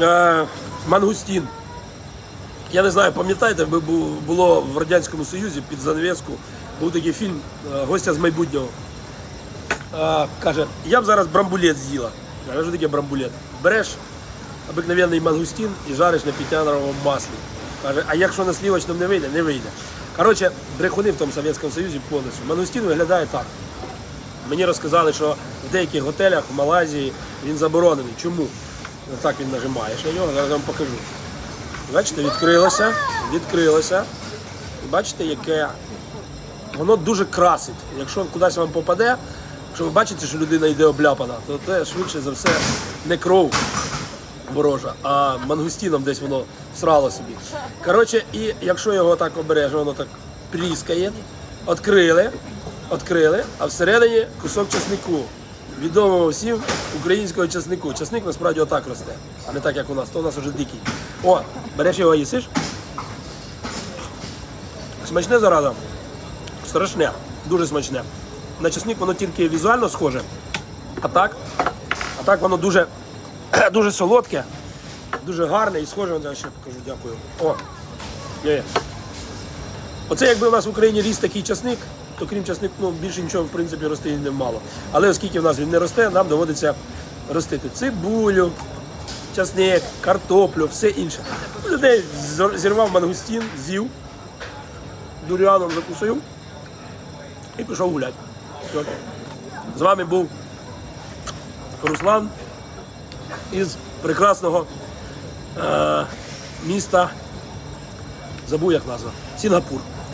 Е, мангустін. Я не знаю, пам'ятаєте, було в Радянському Союзі під занавеску був такий фільм е, Гостя з майбутнього. Е, каже, я б зараз брамбулет з'їла. Я що таке брамбулет? Береш обикновенний мангустін і жариш на пітяновому маслі. Каже, а якщо на слівочному не вийде, не вийде. Коротше, брехуни в тому Совєтському Союзі повністю. Мангустін виглядає так. Мені розказали, що в деяких готелях в Малайзії він заборонений. Чому? Так він нажимаєш на нього, зараз я вам покажу. Бачите, відкрилося, відкрилося. Бачите, яке воно дуже красить. Якщо кудись вам попаде, якщо ви бачите, що людина йде обляпана, то це швидше за все не кров ворожа, а мангустіном десь воно срало собі. Коротше, і якщо його так обережно, воно так пріскає, відкрили, відкрили, а всередині кусок часнику. Відомого всім українського часнику. Часник насправді отак росте, а не так, як у нас, то у нас вже дикий. О, береш його їсиш. Смачне зараза. Страшне, дуже смачне. На часник воно тільки візуально схоже. А так, а так воно дуже, дуже солодке, дуже гарне і схоже, я ще покажу, дякую. О, є. Оце якби у нас в Україні ріс такий часник, то крім часнику, ну, більше нічого в принципі рости не мало. Але оскільки в нас він не росте, нам доводиться ростити цибулю, часник, картоплю, все інше. Людей зірвав мангустін, з'їв, дуріаном закусив і пішов гуляти. З вами був Руслан із прекрасного е, міста. Забув як назва. Сінгапур.